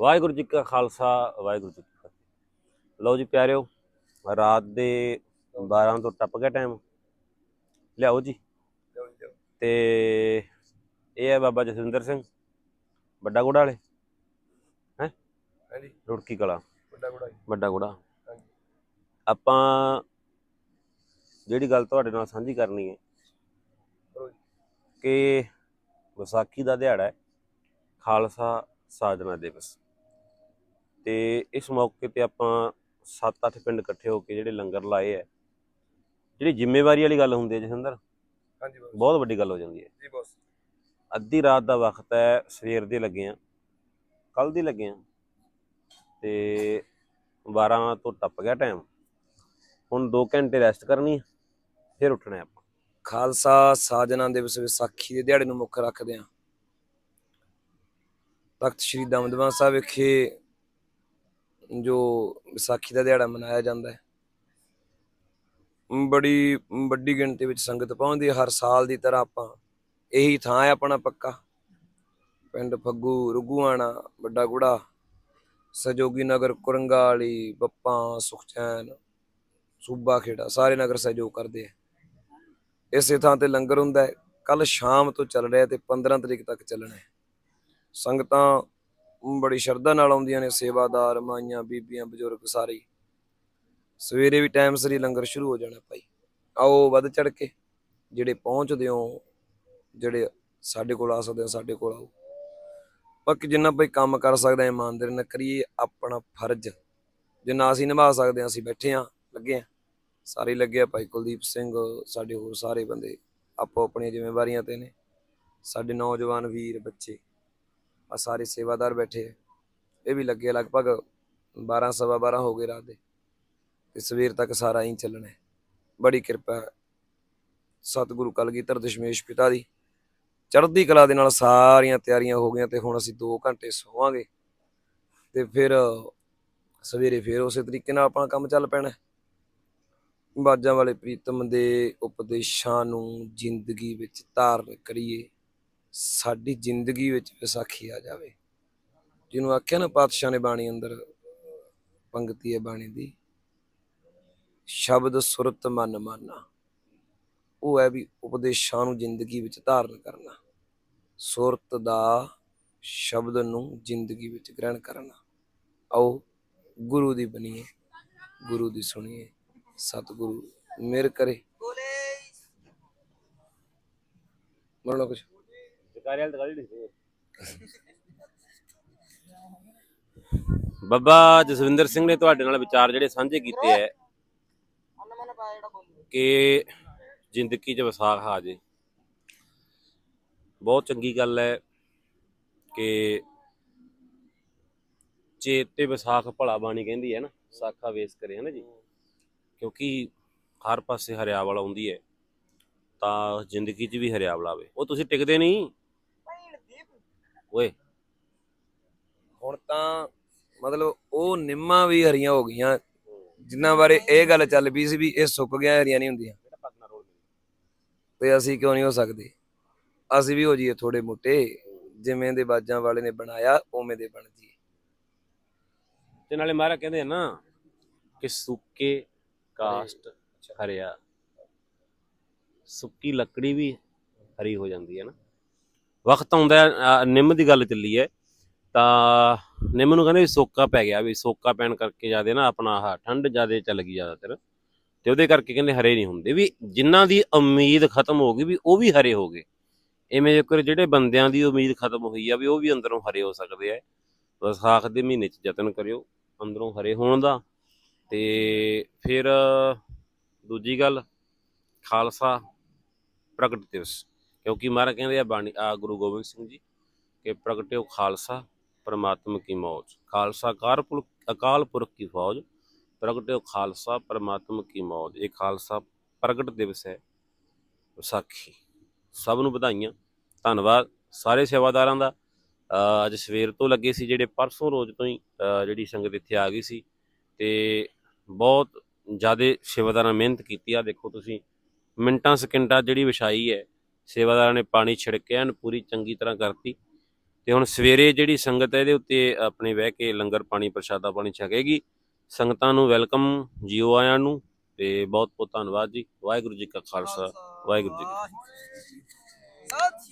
ਵਾਹਿਗੁਰੂ ਜੀ ਕਾ ਖਾਲਸਾ ਵਾਹਿਗੁਰੂ ਜੀ ਕੀ ਫਤਿਹ। ਲਓ ਜੀ ਪਿਆਰਿਓ ਰਾਤ ਦੇ 12 ਤੋਂ ਟੱਪ ਗਿਆ ਟਾਈਮ ਲਿਆਓ ਜੀ। ਤੇ ਇਹ ਹੈ ਬਾਬਾ ਜਸਵਿੰਦਰ ਸਿੰਘ ਵੱਡਾ ਗੁੜਾ ਵਾਲੇ। ਹੈ? ਹਾਂਜੀ। ਰੁੜਕੀ ਕਲਾ। ਵੱਡਾ ਗੁੜਾ ਵੱਡਾ ਗੁੜਾ। ਆਪਾਂ ਜਿਹੜੀ ਗੱਲ ਤੁਹਾਡੇ ਨਾਲ ਸਾਂਝੀ ਕਰਨੀ ਹੈ। ਕਿ ਵਿਸਾਖੀ ਦਾ ਦਿਹਾੜਾ ਹੈ ਖਾਲਸਾ ਸਾਜਨਾ ਦਿਵਸ। ਤੇ ਇਸ ਮੌਕੇ ਤੇ ਆਪਾਂ 7-8 ਪਿੰਡ ਇਕੱਠੇ ਹੋ ਕੇ ਜਿਹੜੇ ਲੰਗਰ ਲਾਏ ਹੈ ਜਿਹੜੀ ਜ਼ਿੰਮੇਵਾਰੀ ਵਾਲੀ ਗੱਲ ਹੁੰਦੀ ਹੈ ਜਸਿੰਦਰ ਹਾਂਜੀ ਬੋਸ। ਬਹੁਤ ਵੱਡੀ ਗੱਲ ਹੋ ਜਾਂਦੀ ਹੈ। ਜੀ ਬੋਸ। ਅੱਧੀ ਰਾਤ ਦਾ ਵਕਤ ਹੈ ਸਵੇਰ ਦੇ ਲੱਗੇ ਆ ਕੱਲ ਦੀ ਲੱਗੇ ਆ ਤੇ 12 ਤੋਂ ਟੱਪ ਗਿਆ ਟਾਈਮ ਹੁਣ 2 ਘੰਟੇ ਰੈਸਟ ਕਰਨੀ ਹੈ ਫਿਰ ਉੱਠਣਾ ਹੈ ਆਪਾਂ। ਖਾਲਸਾ ਸਾਜਨਾ ਦਿਵਸ ਵਿਸਾਖੀ ਦੇ ਦਿਹਾੜੇ ਨੂੰ ਮੁੱਖ ਰੱਖਦੇ ਹਾਂ। ਤਖਤ ਸ੍ਰੀ ਦਮਦਮਾ ਸਾਹਿਬ ਵਿਖੇ ਜੋ ਵਿਸਾਖੀ ਦਾ ਦਿਹਾੜਾ ਮਨਾਇਆ ਜਾਂਦਾ ਹੈ। ਬੜੀ, ਵੱਡੀ ਗਿਣਤੀ ਵਿੱਚ ਸੰਗਤ ਪਹੁੰਚਦੀ ਹੈ। ਹਰ ਸਾਲ ਦੀ ਤਰ੍ਹਾਂ ਆਪਾਂ ਇਹੀ ਥਾਂ ਹੈ ਆਪਣਾ ਪੱਕਾ। ਪਿੰਡ ਫੱਗੂ, ਰੁਗੂਆਣਾ, ਵੱਡਾ ਗੁੜਾ, ਸਹਿਯੋਗੀ ਨਗਰ ਕੁਰੰਗਾ ਵਾਲੀ ਬੱਪਾ, ਸੁਖਚੈਨ, ਸੂਬਾ ਖੇੜਾ, ਸਾਰੇ ਨਗਰ ਸਹਿਯੋਗ ਕਰਦੇ ਆ ਇਸੇ ਥਾਂ ਤੇ ਲੰਗਰ ਹੁੰਦਾ ਹੈ। ਕੱਲ ਸ਼ਾਮ ਤੋਂ ਚੱਲ ਰਿਹਾ ਤੇ 15 ਤਰੀਕ ਤੱਕ ਚੱਲਣਾ ਹੈ। ਸੰਗਤਾਂ ਬੜੀ ਸ਼ਰਧਾ ਨਾਲ ਆਉਂਦੀਆਂ ਨੇ ਸੇਵਾਦਾਰ, ਮਾਈਆਂ, ਬੀਬੀਆਂ, ਬਜ਼ੁਰਗ ਸਾਰੇ। ਹੀ। ਸਵੇਰੇ ਵੀ ਟਾਈਮ ਸਰੀ ਲੰਗਰ ਸ਼ੁਰੂ ਹੋ ਜਾਣਾ ਭਾਈ। ਆਓ ਵੱਧ ਚੜ ਕੇ, ਜਿਹੜੇ ਪਹੁੰਚਦੇ ਹੋ, ਜਿਹੜੇ ਸਾਡੇ ਕੋਲ ਆ ਸਕਦੇ ਹੋ ਸਾਡੇ ਕੋਲ ਆਓ। ਬਾਕੀ ਜਿੰਨਾ ਭਾਈ ਕੰਮ ਕਰ ਸਕਦੇ, ਇਮਾਨਦਾਰੀ ਨਾਲ ਕਰੀਏ ਆਪਣਾ ਫਰਜ਼। ਜਿੰਨਾ ਅਸੀਂ ਨਿਭਾ ਸਕਦੇ ਹਾਂ ਅਸੀਂ ਬੈਠੇ ਹਾਂ ਲੱਗੇ ਹਾਂ ਸਾਰੇ ਲੱਗੇ ਆ ਭਾਈ ਕੁਲਦੀਪ ਸਿੰਘ, ਸਾਡੇ ਹੋਰ ਸਾਰੇ ਬੰਦੇ ਆਪੋ ਆਪਣੀਆਂ ਜ਼ਿੰਮੇਵਾਰੀਆਂ ਤੇ ਨੇ। ਸਾਡੇ ਨੌਜਵਾਨ ਵੀਰ, ਬੱਚੇ। ਆ ਸਾਰੇ ਸੇਵਾਦਾਰ ਬੈਠੇ ਆ। ਇਹ ਵੀ ਲੱਗੇ ਆ, ਲਗਭਗ 12 ਸਵਾ 12 ਹੋ ਗਏ ਰਾਤ ਦੇ। ਤੇ ਸਵੇਰ ਤੱਕ ਸਾਰਾ ਹੀ ਚੱਲਣਾ ਹੈ। ਬੜੀ ਕਿਰਪਾ ਹੈ। ਸਤਿਗੁਰੂ ਕਲਗੀਧਰ ਦਸ਼ਮੇਸ਼ ਪਿਤਾ ਦੀ। ਚੜ੍ਹਦੀ ਕਲਾ ਦੇ ਨਾਲ ਸਾਰੀਆਂ ਤਿਆਰੀਆਂ ਹੋ ਗਈਆਂ ਤੇ ਹੁਣ ਅਸੀਂ 2 ਘੰਟੇ ਸੋਵਾਂਗੇ। ਤੇ ਫਿਰ ਸਵੇਰੇ ਫਿਰ ਉਸੇ ਤਰੀਕੇ ਨਾਲ ਆਪਣਾ ਕੰਮ ਚੱਲ ਪੈਣਾ ਹੈ। ਬਾਜਾਂ ਵਾਲੇ ਪ੍ਰੀਤਮ ਦੇ ਉਪਦੇਸ਼ਾਂ ਨੂੰ ਜ਼ਿੰਦਗੀ ਵਿੱਚ ਧਾਰਨ ਕਰੀਏ। ਸਾਡੀ ਜ਼ਿੰਦਗੀ ਵਿੱਚ ਵਿਸਾਖੀ ਆ ਜਾਵੇ। ਜਿਹਨੂੰ ਆਖਿਆ ਨਾ ਪਾਤਸ਼ਾਹ ਨੇ ਬਾਣੀ ਅੰਦਰ ਪੰਕਤੀ ਹੈ ਬਾਣੀ ਦੀ। ਸ਼ਬਦ ਸੁਰਤ ਮਨ ਮਾਨਾ। ਉਹ ਹੈ ਵੀ ਉਪਦੇਸ਼ਾਂ ਨੂੰ ਜ਼ਿੰਦਗੀ ਵਿੱਚ ਧਾਰਨ ਕਰਨਾ। ਸੁਰਤ ਦਾ ਸ਼ਬਦ ਨੂੰ ਜ਼ਿੰਦਗੀ ਵਿੱਚ ਗ੍ਰਹਿਣ ਕਰਨਾ। ਆਓ ਗੁਰੂ ਦੀ ਬਣੀਏ ਗੁਰੂ ਦੀ ਸੁਣੀਏ। ਸਤਿਗੁਰੂ ਮਿਹਰ ਕਰੇ। ਮਰਨਾ ਕੁਛ? ਬਾਬਾ ਜਸਵਿੰਦਰ ਸਿੰਘ ਨੇ ਤੁਹਾਡੇ ਨਾਲ ਵਿਚਾਰ ਜਿਹੜੇ ਸਾਂਝੇ ਕੀਤੇ ਐ ਕਿ ਜ਼ਿੰਦਗੀ 'ਚ ਵਿਸਾਖ ਆ ਜੇ। ਬਹੁਤ ਚੰਗੀ ਗੱਲ ਹੈ ਕਿ ਚੇਤ ਤੇ ਵਿਸਾਖ ਭਲਾ ਬਾਣੀ ਕਹਿੰਦੀ ਹੈ ਨਾ ਸਾਖਾ ਵੇਸ ਕਰੇ ਹੈ ਨਾ ਜੀ? ਕਿਉਂਕਿ ਹਰ ਪਾਸੇ ਹਰਿਆਵਲ ਆਉਂਦੀ ਹੈ ਤਾਂ ਜ਼ਿੰਦਗੀ 'ਚ ਵੀ ਹਰਿਆਵਲ ਆਵੇ। ਉਹ ਤੁਸੀਂ ਟਿਕਦੇ ਨਹੀਂ? ਓਏ। ਹੁਣ ਤਾਂ ਮਤਲਬ ਉਹ ਨਿੰਮਾਂ ਵੀ ਹਰੀਆਂ ਹੋ ਗਈਆਂ। ਜਿਨ੍ਹਾਂ ਬਾਰੇ ਇਹ ਗੱਲ ਚੱਲ ਪਈ ਸੀ ਵੀ ਇਹ ਸੁੱਕ ਗਿਆ ਹਰੀਆਂ ਨਹੀਂ ਹੁੰਦੀਆਂ। ਤੇ ਅਸੀਂ ਕਿਉਂ ਨਹੀਂ ਹੋ ਸਕਦੇ? ਅਸੀਂ ਵੀ ਹੋ ਜਾਈਏ ਥੋੜੇ ਮੋਟੇ। ਜਿਵੇਂ ਦੇ ਬਾਜਾਂ ਵਾਲੇ ਨੇ ਬਣਾਇਆ ਉਵੇਂ ਦੇ ਬਣ ਜੀ ਤੇ ਨਾਲੇ ਮਹਾਰਾ ਕਹਿੰਦੇ ਆ ਨਾ ਕਿ ਸੁੱਕੇ ਕਾਸਟ ਹਰਿਆ। ਸੁੱਕੀ ਲੱਕੜੀ ਵੀ ਹਰੀ ਹੋ ਜਾਂਦੀ ਹੈ ਨਾ। ਵਕਤ ਆਉਂਦਾ ਨਿੰਮ ਦੀ ਗੱਲ ਚੱਲੀ ਹੈ, ਤਾਂ ਨਿੰਮ ਨੂੰ ਕਹਿੰਦੇ ਵੀ ਸੋਕਾ ਪੈ ਗਿਆ, ਵੀ ਸੋਕਾ ਪੈਣ ਕਰਕੇ ਜ਼ਿਆਦਾ ਨਾ ਆਪਣਾ ਆਹ ਠੰਡ ਜ਼ਿਆਦਾ ਚੱਲ ਗਈ ਜ਼ਿਆਦਾਤਰ, ਤੇ ਉਹਦੇ ਕਰਕੇ ਕਹਿੰਦੇ ਹਰੇ ਨਹੀਂ ਹੁੰਦੇ, ਵੀ ਜਿਨ੍ਹਾਂ ਦੀ ਉਮੀਦ ਖਤਮ ਹੋ ਗਈ ਵੀ ਉਹ ਵੀ ਹਰੇ ਹੋ ਗਏ ਐਵੇਂ ਜੇਕਰ ਜਿਹੜੇ ਬੰਦਿਆਂ ਦੀ ਉਮੀਦ ਖਤਮ ਹੋਈ ਆ ਵੀ ਉਹ ਵੀ ਅੰਦਰੋਂ ਹਰੇ ਹੋ ਸਕਦੇ ਆ, ਵਿਸਾਖ ਦੇ ਮਹੀਨੇ 'ਚ ਯਤਨ ਕਰਿਓ, ਅੰਦਰੋਂ ਹਰੇ ਹੋਣ ਦਾ, ਤੇ ਫਿਰ ਦੂਜੀ ਗੱਲ, ਖਾਲਸਾ ਪ੍ਰਗਟ ਦਿਵਸ। ਕਿਉਂਕਿ ਮਹਾਰਾਜ ਕਹਿੰਦੇ ਆ ਬਾਣੀ, ਆ ਗੁਰੂ ਗੋਬਿੰਦ ਸਿੰਘ ਜੀ ਕਿ ਪ੍ਰਗਟਿਓ ਖਾਲਸਾ, ਪਰਮਾਤਮਾ ਕੀ ਮੌਜ। ਖਾਲਸਾ ਕਾਰ ਪੁਰਖ, ਅਕਾਲ ਪੁਰਖ ਕੀ ਫੌਜ, ਪ੍ਰਗਟਿਓ ਖਾਲਸਾ, ਪਰਮਾਤਮਾ ਕੀ ਮੌਜ। ਇਹ ਖਾਲਸਾ ਪ੍ਰਗਟ ਦਿਵਸ ਹੈ ਵਿਸਾਖੀ। ਸਭ ਨੂੰ ਵਧਾਈਆਂ। ਧੰਨਵਾਦ ਸਾਰੇ ਸੇਵਾਦਾਰਾਂ ਦਾ। ਅੱਜ ਸਵੇਰ ਤੋਂ ਲੱਗੇ ਸੀ ਜਿਹੜੇ ਪਰਸੋਂ ਰੋਜ਼ ਤੋਂ ਹੀ ਜਿਹੜੀ ਸੰਗਤ ਇੱਥੇ ਆ ਗਈ ਸੀ ਤੇ ਬਹੁਤ ਜ਼ਿਆਦਾ ਸੇਵਾਦਾਰਾਂ ਮਿਹਨਤ ਕੀਤੀ। ਆ ਦੇਖੋ ਤੁਸੀਂ, ਮਿੰਟਾਂ, ਸਕਿੰਟਾਂ ਜਿਹੜੀ ਵਿਛਾਈ ਹੈ ਸੇਵਾਦਾਰਾਂ ਨੇ ਪਾਣੀ ਛਿੜਕਿਆ ਐਨ ਪੂਰੀ ਚੰਗੀ ਤਰ੍ਹਾਂ ਕਰਤੀ। ਤੇ ਹੁਣ ਸਵੇਰੇ ਜਿਹੜੀ ਸੰਗਤ ਹੈ ਇਹਦੇ ਉੱਤੇ ਆਪਣੇ ਬਹਿ ਕੇ ਲੰਗਰ ਪਾਣੀ, ਪ੍ਰਸ਼ਾਦਾ ਪਾਣੀ ਛਕੇਗੀ। ਸੰਗਤਾਂ ਨੂੰ ਵੈਲਕਮ ਜੀਓ ਆਇਆਂ ਨੂੰ ਤੇ ਬਹੁਤ ਬਹੁਤ ਧੰਨਵਾਦ ਜੀ। ਵਾਹਿਗੁਰੂ ਜੀ ਕਾ ਖਾਲਸਾ ਵਾਹਿਗੁਰੂ ਜੀ ਕੀ ਫਤਿਹ।